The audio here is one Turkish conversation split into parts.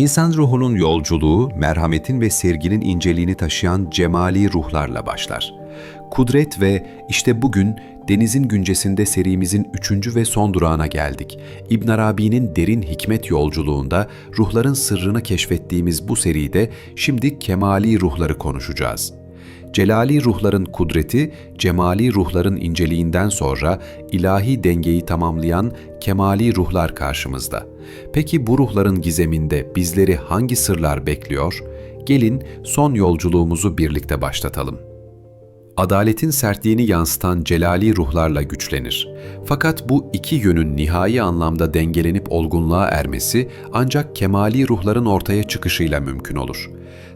İnsan ruhunun yolculuğu, merhametin ve sevginin inceliğini taşıyan cemali ruhlarla başlar. Kudret ve işte bugün Denizin Güncesi'nde serimizin üçüncü ve son durağına geldik. İbn Arabi'nin derin hikmet yolculuğunda ruhların sırrını keşfettiğimiz bu seride şimdi kemali ruhları konuşacağız. Celali ruhların kudreti, cemali ruhların inceliğinden sonra ilahi dengeyi tamamlayan kemali ruhlar karşımızda. Peki bu ruhların gizeminde bizleri hangi sırlar bekliyor? Gelin son yolculuğumuzu birlikte başlatalım. Adaletin sertliğini yansıtan celali ruhlarla güçlenir. Fakat bu iki yönün nihai anlamda dengelenip olgunluğa ermesi ancak kemali ruhların ortaya çıkışıyla mümkün olur.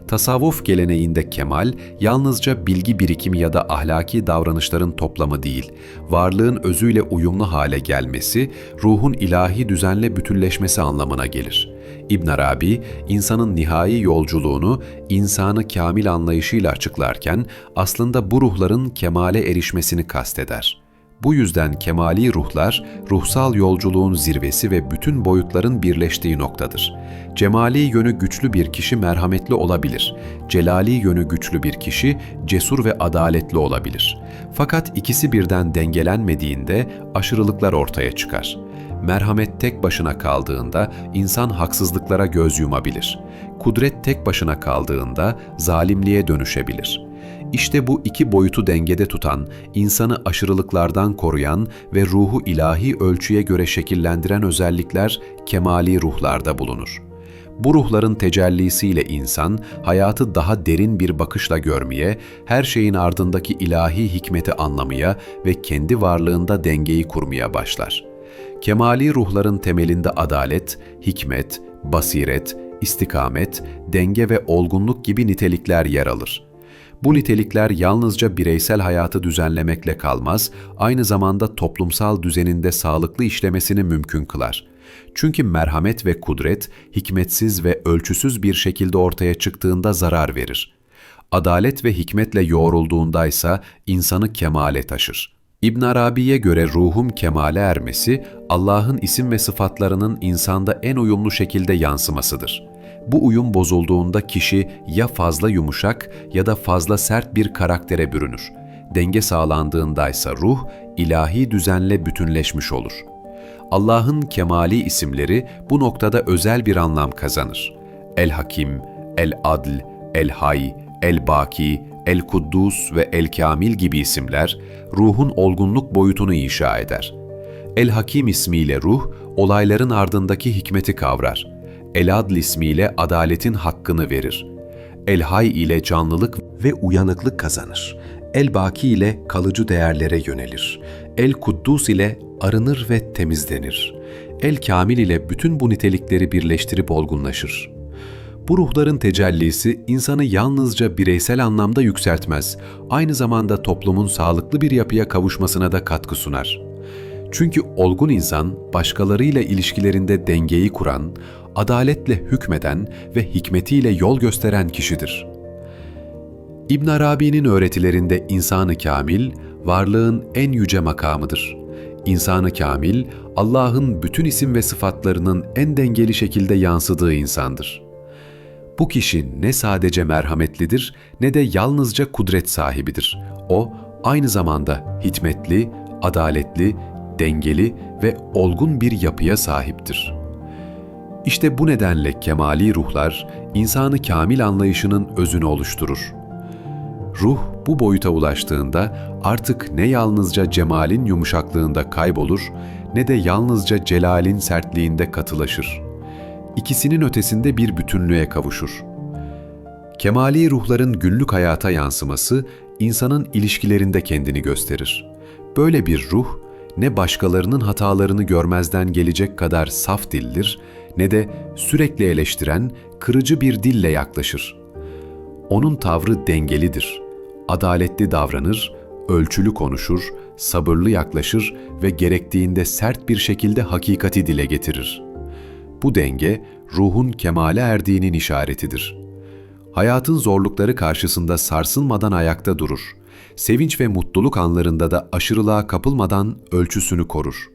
Tasavvuf geleneğinde kemal, yalnızca bilgi birikimi ya da ahlaki davranışların toplamı değil, varlığın özüyle uyumlu hale gelmesi, ruhun ilahi düzenle bütünleşmesi anlamına gelir. İbn Arabi, insanın nihai yolculuğunu insanı kamil anlayışıyla açıklarken aslında bu ruhların kemale erişmesini kasteder. Bu yüzden kemali ruhlar, ruhsal yolculuğun zirvesi ve bütün boyutların birleştiği noktadır. Cemali yönü güçlü bir kişi merhametli olabilir. Celali yönü güçlü bir kişi cesur ve adaletli olabilir. Fakat ikisi birden dengelenmediğinde aşırılıklar ortaya çıkar. Merhamet tek başına kaldığında insan haksızlıklara göz yumabilir. Kudret tek başına kaldığında zalimliğe dönüşebilir.'' İşte bu iki boyutu dengede tutan, insanı aşırılıklardan koruyan ve ruhu ilahi ölçüye göre şekillendiren özellikler kemali ruhlarda bulunur. Bu ruhların tecellisiyle insan, hayatı daha derin bir bakışla görmeye, her şeyin ardındaki ilahi hikmeti anlamaya ve kendi varlığında dengeyi kurmaya başlar. Kemali ruhların temelinde adalet, hikmet, basiret, istikamet, denge ve olgunluk gibi nitelikler yer alır. Bu nitelikler yalnızca bireysel hayatı düzenlemekle kalmaz, aynı zamanda toplumsal düzeninde sağlıklı işlemesini mümkün kılar. Çünkü merhamet ve kudret hikmetsiz ve ölçüsüz bir şekilde ortaya çıktığında zarar verir. Adalet ve hikmetle yoğrulduğunda ise insanı kemale taşır. İbn Arabi'ye göre ruhun kemale ermesi, Allah'ın isim ve sıfatlarının insanda en uyumlu şekilde yansımasıdır. Bu uyum bozulduğunda kişi ya fazla yumuşak ya da fazla sert bir karaktere bürünür. Denge sağlandığında ise ruh ilahi düzenle bütünleşmiş olur. Allah'ın kemali isimleri bu noktada özel bir anlam kazanır. El-Hakim, El-Adl, El-Hay, El-Baki, El-Kuddus ve El-Kamil gibi isimler ruhun olgunluk boyutunu inşa eder. El-Hakim ismiyle ruh, olayların ardındaki hikmeti kavrar. El-Adl ismiyle adaletin hakkını verir. El-Hay ile canlılık ve uyanıklık kazanır. El-Baki ile kalıcı değerlere yönelir. El-Kuddus ile arınır ve temizlenir. El-Kamil ile bütün bu nitelikleri birleştirip olgunlaşır. Bu ruhların tecellisi insanı yalnızca bireysel anlamda yükseltmez, aynı zamanda toplumun sağlıklı bir yapıya kavuşmasına da katkı sunar. Çünkü olgun insan başkalarıyla ilişkilerinde dengeyi kuran, adaletle hükmeden ve hikmetiyle yol gösteren kişidir. İbn Arabi'nin öğretilerinde insanı kamil, varlığın en yüce makamıdır. İnsanı kamil, Allah'ın bütün isim ve sıfatlarının en dengeli şekilde yansıdığı insandır. Bu kişi ne sadece merhametlidir ne de yalnızca kudret sahibidir. O, aynı zamanda hikmetli, adaletli, dengeli ve olgun bir yapıya sahiptir.'' İşte bu nedenle kemali ruhlar insanı kamil anlayışının özünü oluşturur. Ruh bu boyuta ulaştığında artık ne yalnızca cemalin yumuşaklığında kaybolur ne de yalnızca celalin sertliğinde katılaşır. İkisinin ötesinde bir bütünlüğe kavuşur. Kemali ruhların günlük hayata yansıması insanın ilişkilerinde kendini gösterir. Böyle bir ruh ne başkalarının hatalarını görmezden gelecek kadar saf dildir ne de sürekli eleştiren, kırıcı bir dille yaklaşır. Onun tavrı dengelidir. Adaletli davranır, ölçülü konuşur, sabırlı yaklaşır ve gerektiğinde sert bir şekilde hakikati dile getirir. Bu denge ruhun kemale erdiğinin işaretidir. Hayatın zorlukları karşısında sarsılmadan ayakta durur. Sevinç ve mutluluk anlarında da aşırılığa kapılmadan ölçüsünü korur.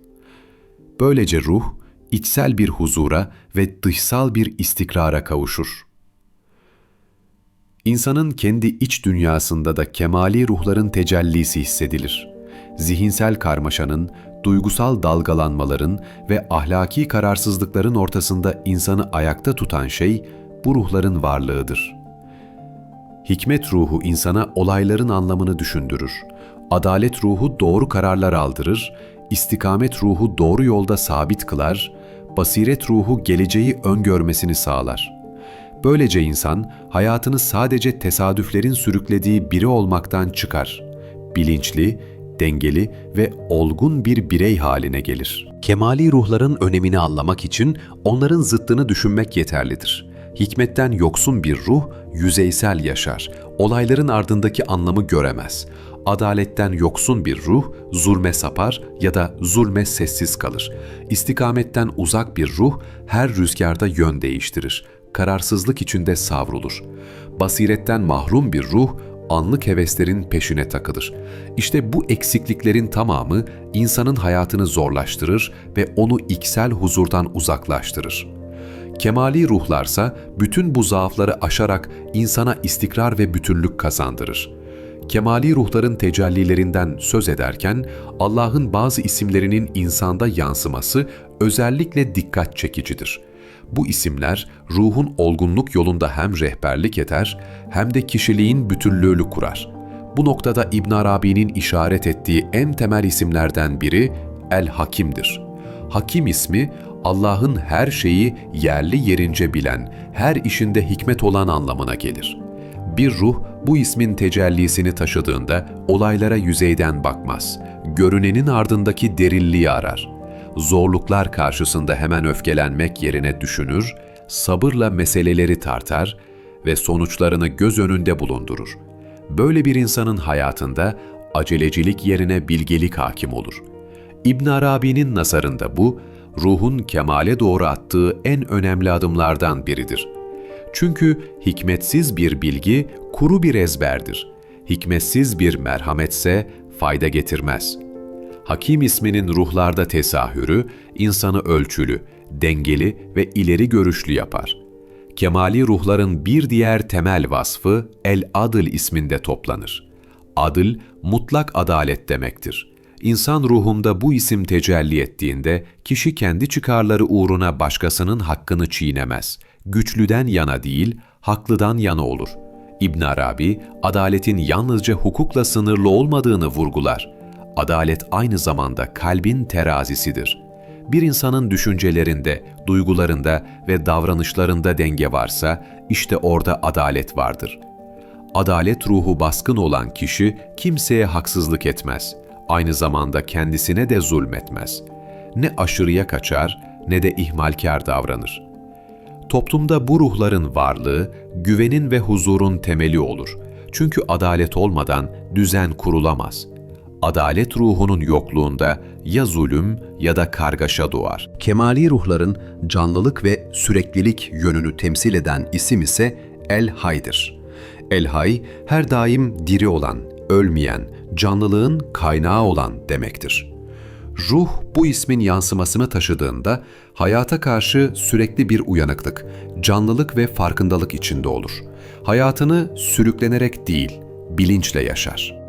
Böylece ruh içsel bir huzura ve dışsal bir istikrara kavuşur. İnsanın kendi iç dünyasında da kemali ruhların tecellisi hissedilir. Zihinsel karmaşanın, duygusal dalgalanmaların ve ahlaki kararsızlıkların ortasında insanı ayakta tutan şey bu ruhların varlığıdır. Hikmet ruhu insana olayların anlamını düşündürür. Adalet ruhu doğru kararlar aldırır, istikamet ruhu doğru yolda sabit kılar, basiret ruhu geleceği öngörmesini sağlar.'' Böylece insan hayatını sadece tesadüflerin sürüklediği biri olmaktan çıkar. Bilinçli, dengeli ve olgun bir birey haline gelir. Kemali ruhların önemini anlamak için onların zıttını düşünmek yeterlidir. Hikmetten yoksun bir ruh yüzeysel yaşar, olayların ardındaki anlamı göremez. Adaletten yoksun bir ruh zulme sapar ya da zulme sessiz kalır. İstikametten uzak bir ruh her rüzgarda yön değiştirir kararsızlık içinde savrulur. Basiretten mahrum bir ruh, anlık heveslerin peşine takılır. İşte bu eksikliklerin tamamı insanın hayatını zorlaştırır ve onu iksel huzurdan uzaklaştırır. Kemali ruhlarsa bütün bu zaafları aşarak insana istikrar ve bütünlük kazandırır. Kemali ruhların tecellilerinden söz ederken Allah'ın bazı isimlerinin insanda yansıması özellikle dikkat çekicidir.'' Bu isimler ruhun olgunluk yolunda hem rehberlik eder hem de kişiliğin bütünlüğünü kurar. Bu noktada İbn Arabi'nin işaret ettiği en temel isimlerden biri El Hakim'dir. Hakim ismi Allah'ın her şeyi yerli yerince bilen, her işinde hikmet olan anlamına gelir. Bir ruh bu ismin tecellisini taşıdığında olaylara yüzeyden bakmaz, görünenin ardındaki derinliği arar.'' zorluklar karşısında hemen öfkelenmek yerine düşünür, sabırla meseleleri tartar ve sonuçlarını göz önünde bulundurur. Böyle bir insanın hayatında acelecilik yerine bilgelik hakim olur. İbn Arabi'nin nazarında bu, ruhun kemale doğru attığı en önemli adımlardan biridir. Çünkü hikmetsiz bir bilgi kuru bir ezberdir. Hikmetsiz bir merhametse fayda getirmez.'' Hakim isminin ruhlarda tesahürü, insanı ölçülü, dengeli ve ileri görüşlü yapar. Kemali ruhların bir diğer temel vasfı El-Adıl isminde toplanır. Adıl, mutlak adalet demektir. İnsan ruhunda bu isim tecelli ettiğinde kişi kendi çıkarları uğruna başkasının hakkını çiğnemez. Güçlüden yana değil, haklıdan yana olur. İbn Arabi, adaletin yalnızca hukukla sınırlı olmadığını vurgular adalet aynı zamanda kalbin terazisidir. Bir insanın düşüncelerinde, duygularında ve davranışlarında denge varsa işte orada adalet vardır. Adalet ruhu baskın olan kişi kimseye haksızlık etmez. Aynı zamanda kendisine de zulmetmez. Ne aşırıya kaçar ne de ihmalkar davranır. Toplumda bu ruhların varlığı, güvenin ve huzurun temeli olur. Çünkü adalet olmadan düzen kurulamaz.'' adalet ruhunun yokluğunda ya zulüm ya da kargaşa doğar. Kemali ruhların canlılık ve süreklilik yönünü temsil eden isim ise El-Hay'dır. El-Hay, her daim diri olan, ölmeyen, canlılığın kaynağı olan demektir. Ruh bu ismin yansımasını taşıdığında hayata karşı sürekli bir uyanıklık, canlılık ve farkındalık içinde olur. Hayatını sürüklenerek değil, bilinçle yaşar.''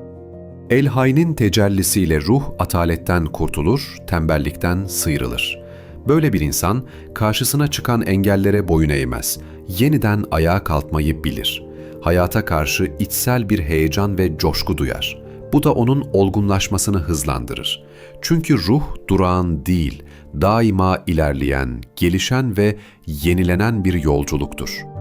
El-Hayn'in tecellisiyle ruh ataletten kurtulur, tembellikten sıyrılır. Böyle bir insan karşısına çıkan engellere boyun eğmez, yeniden ayağa kalkmayı bilir. Hayata karşı içsel bir heyecan ve coşku duyar. Bu da onun olgunlaşmasını hızlandırır. Çünkü ruh durağan değil, daima ilerleyen, gelişen ve yenilenen bir yolculuktur.''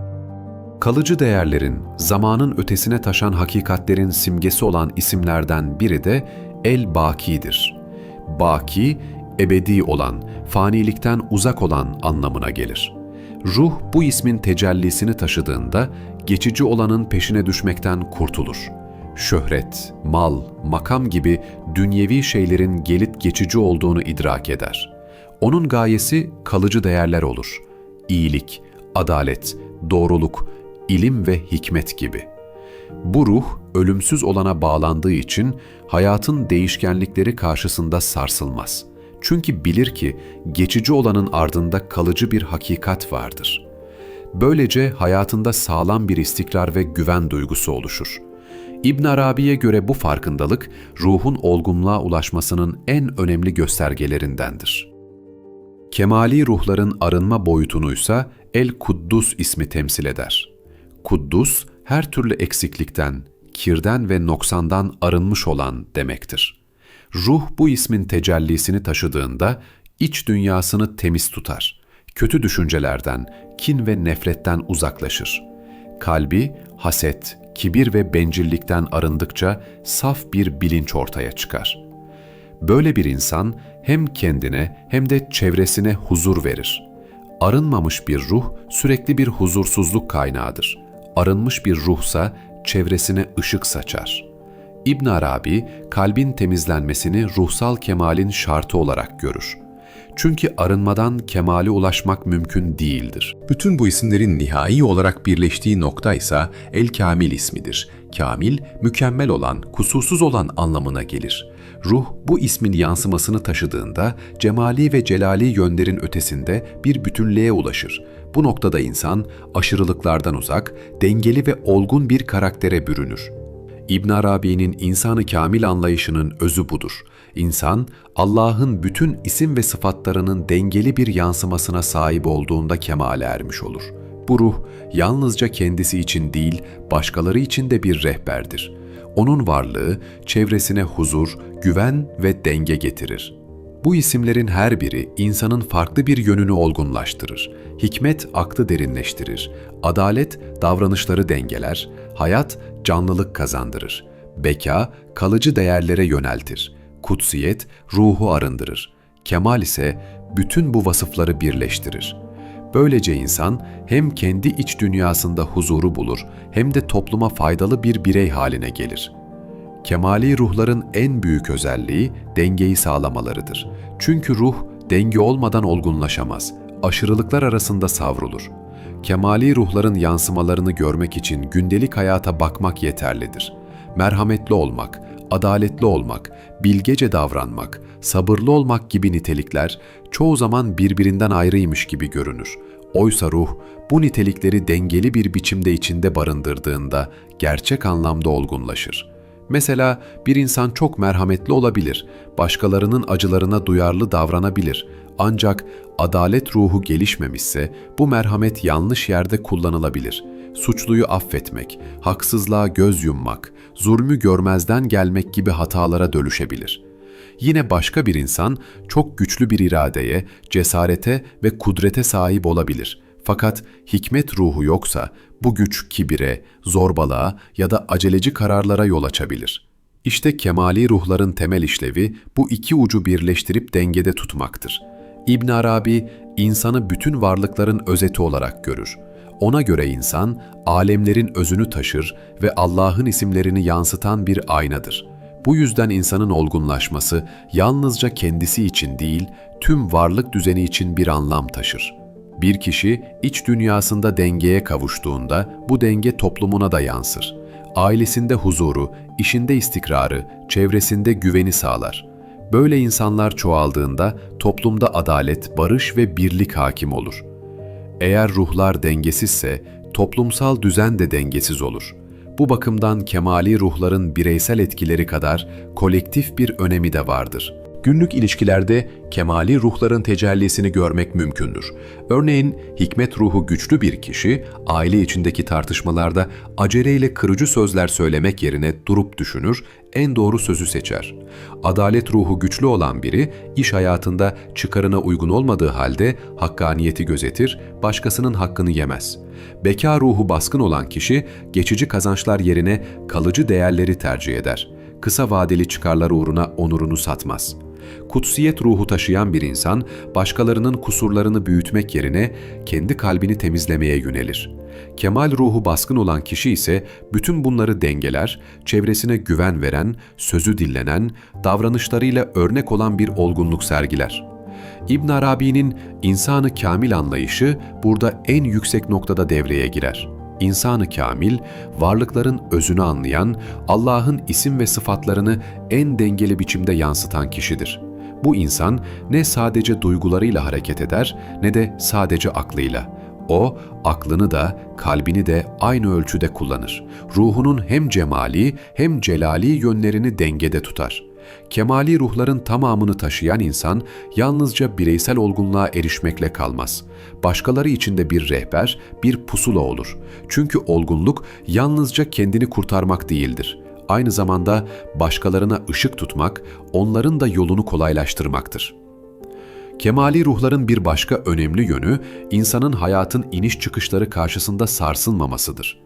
Kalıcı değerlerin, zamanın ötesine taşan hakikatlerin simgesi olan isimlerden biri de El-Baki'dir. Baki, ebedi olan, fanilikten uzak olan anlamına gelir. Ruh bu ismin tecellisini taşıdığında geçici olanın peşine düşmekten kurtulur. Şöhret, mal, makam gibi dünyevi şeylerin gelip geçici olduğunu idrak eder. Onun gayesi kalıcı değerler olur. İyilik, adalet, doğruluk, ilim ve hikmet gibi. Bu ruh ölümsüz olana bağlandığı için hayatın değişkenlikleri karşısında sarsılmaz. Çünkü bilir ki geçici olanın ardında kalıcı bir hakikat vardır. Böylece hayatında sağlam bir istikrar ve güven duygusu oluşur. İbn Arabi'ye göre bu farkındalık ruhun olgunluğa ulaşmasının en önemli göstergelerindendir. Kemali ruhların arınma boyutunuysa El Kuddus ismi temsil eder. Kuddus, her türlü eksiklikten, kirden ve noksandan arınmış olan demektir. Ruh bu ismin tecellisini taşıdığında iç dünyasını temiz tutar. Kötü düşüncelerden, kin ve nefretten uzaklaşır. Kalbi haset, kibir ve bencillikten arındıkça saf bir bilinç ortaya çıkar. Böyle bir insan hem kendine hem de çevresine huzur verir. Arınmamış bir ruh sürekli bir huzursuzluk kaynağıdır. Arınmış bir ruhsa çevresine ışık saçar. İbn Arabi kalbin temizlenmesini ruhsal kemalin şartı olarak görür. Çünkü arınmadan kemale ulaşmak mümkün değildir. Bütün bu isimlerin nihai olarak birleştiği nokta ise El Kamil ismidir. Kamil, mükemmel olan, kusursuz olan anlamına gelir. Ruh bu ismin yansımasını taşıdığında cemali ve celali yönlerin ötesinde bir bütünlüğe ulaşır. Bu noktada insan aşırılıklardan uzak, dengeli ve olgun bir karaktere bürünür. İbn Arabi'nin insanı kamil anlayışının özü budur. İnsan, Allah'ın bütün isim ve sıfatlarının dengeli bir yansımasına sahip olduğunda kemale ermiş olur. Bu ruh, yalnızca kendisi için değil, başkaları için de bir rehberdir. Onun varlığı, çevresine huzur, güven ve denge getirir. Bu isimlerin her biri insanın farklı bir yönünü olgunlaştırır. Hikmet aklı derinleştirir. Adalet davranışları dengeler. Hayat canlılık kazandırır. Beka kalıcı değerlere yöneltir. Kutsiyet ruhu arındırır. Kemal ise bütün bu vasıfları birleştirir. Böylece insan hem kendi iç dünyasında huzuru bulur hem de topluma faydalı bir birey haline gelir.'' Kemali ruhların en büyük özelliği dengeyi sağlamalarıdır. Çünkü ruh denge olmadan olgunlaşamaz, aşırılıklar arasında savrulur. Kemali ruhların yansımalarını görmek için gündelik hayata bakmak yeterlidir. Merhametli olmak, adaletli olmak, bilgece davranmak, sabırlı olmak gibi nitelikler çoğu zaman birbirinden ayrıymış gibi görünür. Oysa ruh bu nitelikleri dengeli bir biçimde içinde barındırdığında gerçek anlamda olgunlaşır. Mesela bir insan çok merhametli olabilir, başkalarının acılarına duyarlı davranabilir. Ancak adalet ruhu gelişmemişse bu merhamet yanlış yerde kullanılabilir. Suçluyu affetmek, haksızlığa göz yummak, zulmü görmezden gelmek gibi hatalara dönüşebilir. Yine başka bir insan çok güçlü bir iradeye, cesarete ve kudrete sahip olabilir.'' Fakat hikmet ruhu yoksa bu güç kibire, zorbalığa ya da aceleci kararlara yol açabilir. İşte kemali ruhların temel işlevi bu iki ucu birleştirip dengede tutmaktır. İbn Arabi insanı bütün varlıkların özeti olarak görür. Ona göre insan alemlerin özünü taşır ve Allah'ın isimlerini yansıtan bir aynadır. Bu yüzden insanın olgunlaşması yalnızca kendisi için değil, tüm varlık düzeni için bir anlam taşır.'' Bir kişi iç dünyasında dengeye kavuştuğunda bu denge toplumuna da yansır. Ailesinde huzuru, işinde istikrarı, çevresinde güveni sağlar. Böyle insanlar çoğaldığında toplumda adalet, barış ve birlik hakim olur. Eğer ruhlar dengesizse toplumsal düzen de dengesiz olur. Bu bakımdan kemali ruhların bireysel etkileri kadar kolektif bir önemi de vardır.'' Günlük ilişkilerde kemali ruhların tecellisini görmek mümkündür. Örneğin hikmet ruhu güçlü bir kişi aile içindeki tartışmalarda aceleyle kırıcı sözler söylemek yerine durup düşünür, en doğru sözü seçer. Adalet ruhu güçlü olan biri iş hayatında çıkarına uygun olmadığı halde hakkaniyeti gözetir, başkasının hakkını yemez. Beka ruhu baskın olan kişi geçici kazançlar yerine kalıcı değerleri tercih eder. Kısa vadeli çıkarlar uğruna onurunu satmaz.'' Kutsiyet ruhu taşıyan bir insan, başkalarının kusurlarını büyütmek yerine kendi kalbini temizlemeye yönelir. Kemal ruhu baskın olan kişi ise bütün bunları dengeler, çevresine güven veren, sözü dinlenen, davranışlarıyla örnek olan bir olgunluk sergiler. İbn Arabi'nin insanı kamil anlayışı burada en yüksek noktada devreye girer. İnsanı kamil, varlıkların özünü anlayan, Allah'ın isim ve sıfatlarını en dengeli biçimde yansıtan kişidir. Bu insan ne sadece duygularıyla hareket eder ne de sadece aklıyla. O, aklını da, kalbini de aynı ölçüde kullanır. Ruhunun hem cemali hem celali yönlerini dengede tutar. Kemali ruhların tamamını taşıyan insan yalnızca bireysel olgunluğa erişmekle kalmaz. Başkaları için de bir rehber, bir pusula olur. Çünkü olgunluk yalnızca kendini kurtarmak değildir. Aynı zamanda başkalarına ışık tutmak, onların da yolunu kolaylaştırmaktır. Kemali ruhların bir başka önemli yönü, insanın hayatın iniş çıkışları karşısında sarsılmamasıdır.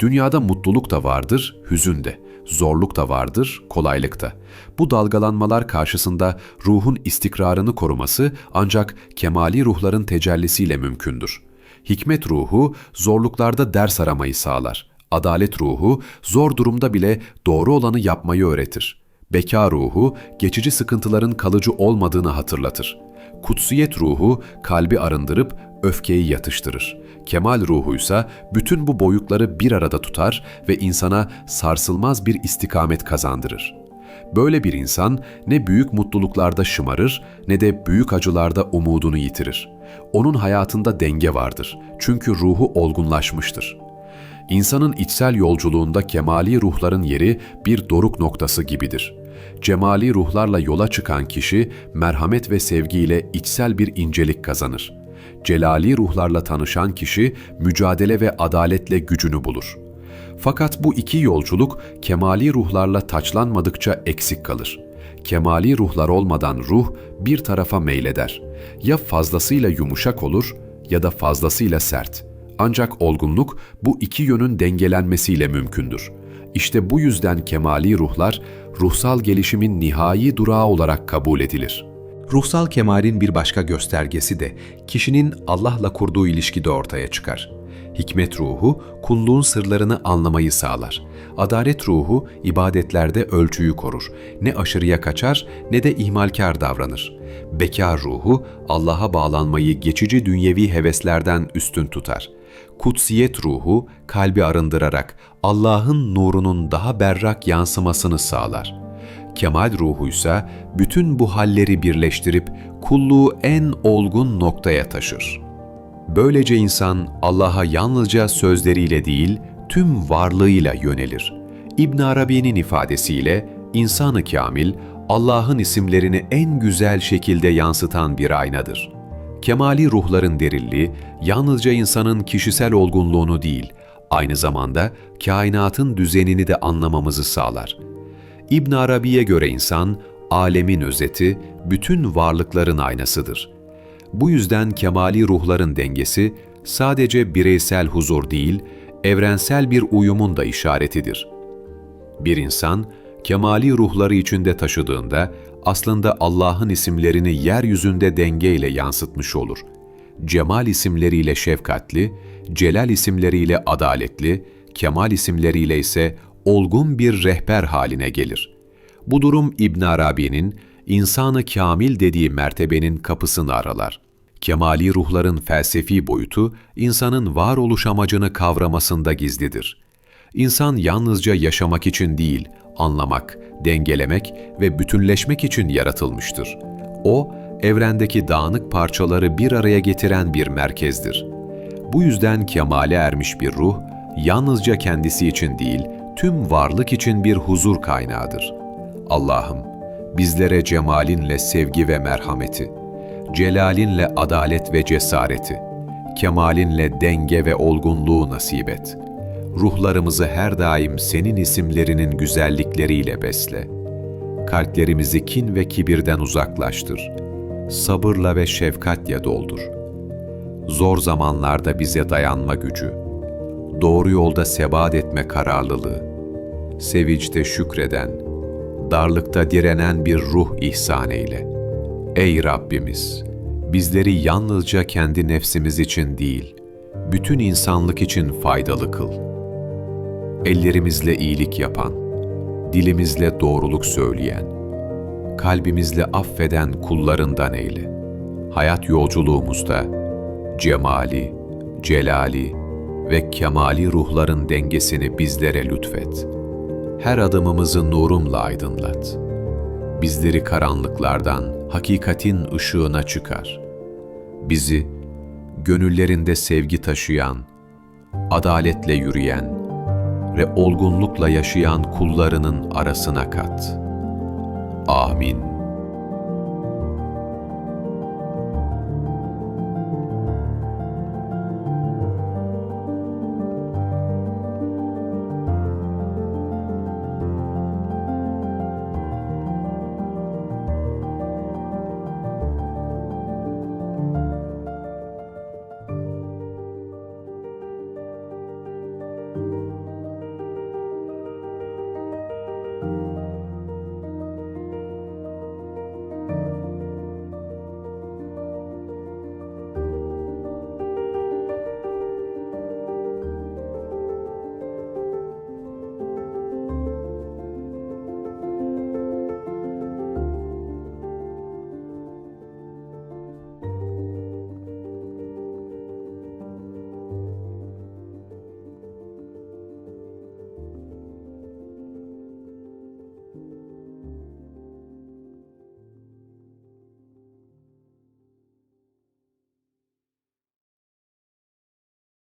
Dünyada mutluluk da vardır, hüzün de, zorluk da vardır, kolaylık da. Bu dalgalanmalar karşısında ruhun istikrarını koruması ancak kemali ruhların tecellisiyle mümkündür. Hikmet ruhu zorluklarda ders aramayı sağlar. Adalet ruhu zor durumda bile doğru olanı yapmayı öğretir. Beka ruhu geçici sıkıntıların kalıcı olmadığını hatırlatır. Kutsiyet ruhu kalbi arındırıp öfkeyi yatıştırır. Kemal ruhuysa bütün bu boyutları bir arada tutar ve insana sarsılmaz bir istikamet kazandırır. Böyle bir insan ne büyük mutluluklarda şımarır ne de büyük acılarda umudunu yitirir. Onun hayatında denge vardır. Çünkü ruhu olgunlaşmıştır. İnsanın içsel yolculuğunda kemali ruhların yeri bir doruk noktası gibidir. Cemali ruhlarla yola çıkan kişi merhamet ve sevgiyle içsel bir incelik kazanır. Celali ruhlarla tanışan kişi mücadele ve adaletle gücünü bulur. Fakat bu iki yolculuk kemali ruhlarla taçlanmadıkça eksik kalır. Kemali ruhlar olmadan ruh bir tarafa meyleder. Ya fazlasıyla yumuşak olur ya da fazlasıyla sert. Ancak olgunluk bu iki yönün dengelenmesiyle mümkündür. İşte bu yüzden kemali ruhlar ruhsal gelişimin nihai durağı olarak kabul edilir. Ruhsal kemalin bir başka göstergesi de kişinin Allah'la kurduğu ilişkide ortaya çıkar. Hikmet ruhu kulluğun sırlarını anlamayı sağlar. Adalet ruhu ibadetlerde ölçüyü korur. Ne aşırıya kaçar ne de ihmalkar davranır. Bekar ruhu Allah'a bağlanmayı geçici dünyevi heveslerden üstün tutar. Kutsiyet ruhu kalbi arındırarak Allah'ın nurunun daha berrak yansımasını sağlar. Kemal ruhuysa bütün bu halleri birleştirip kulluğu en olgun noktaya taşır. Böylece insan Allah'a yalnızca sözleriyle değil, tüm varlığıyla yönelir. İbn Arabi'nin ifadesiyle insanı kamil Allah'ın isimlerini en güzel şekilde yansıtan bir aynadır. Kemali ruhların derinliği yalnızca insanın kişisel olgunluğunu değil, aynı zamanda kainatın düzenini de anlamamızı sağlar. İbn Arabi'ye göre insan alemin özeti, bütün varlıkların aynasıdır. Bu yüzden kemali ruhların dengesi sadece bireysel huzur değil, evrensel bir uyumun da işaretidir. Bir insan kemali ruhları içinde taşıdığında aslında Allah'ın isimlerini yeryüzünde dengeyle yansıtmış olur. Cemal isimleriyle şefkatli, celal isimleriyle adaletli, kemal isimleriyle ise olgun bir rehber haline gelir. Bu durum İbn Arabi'nin insanı kamil dediği mertebenin kapısını aralar. Kemali ruhların felsefi boyutu insanın varoluş amacını kavramasında gizlidir. İnsan yalnızca yaşamak için değil, anlamak, dengelemek ve bütünleşmek için yaratılmıştır. O, evrendeki dağınık parçaları bir araya getiren bir merkezdir. Bu yüzden kemale ermiş bir ruh, yalnızca kendisi için değil, tüm varlık için bir huzur kaynağıdır. Allah'ım, bizlere cemalinle sevgi ve merhameti, celalinle adalet ve cesareti, kemalinle denge ve olgunluğu nasip et. Ruhlarımızı her daim senin isimlerinin güzellikleriyle besle. Kalplerimizi kin ve kibirden uzaklaştır. Sabırla ve şefkatle doldur. Zor zamanlarda bize dayanma gücü, doğru yolda sebat etme kararlılığı, sevinçte şükreden, darlıkta direnen bir ruh ihsan eyle. Ey Rabbimiz! Bizleri yalnızca kendi nefsimiz için değil, bütün insanlık için faydalı kıl. Ellerimizle iyilik yapan, dilimizle doğruluk söyleyen, kalbimizle affeden kullarından eyle. Hayat yolculuğumuzda cemali, celali ve kemali ruhların dengesini bizlere lütfet. Her adımımızı nurunla aydınlat. Bizleri karanlıklardan, hakikatin ışığına çıkar. Bizi gönüllerinde sevgi taşıyan, adaletle yürüyen ve olgunlukla yaşayan kullarının arasına kat. Amin.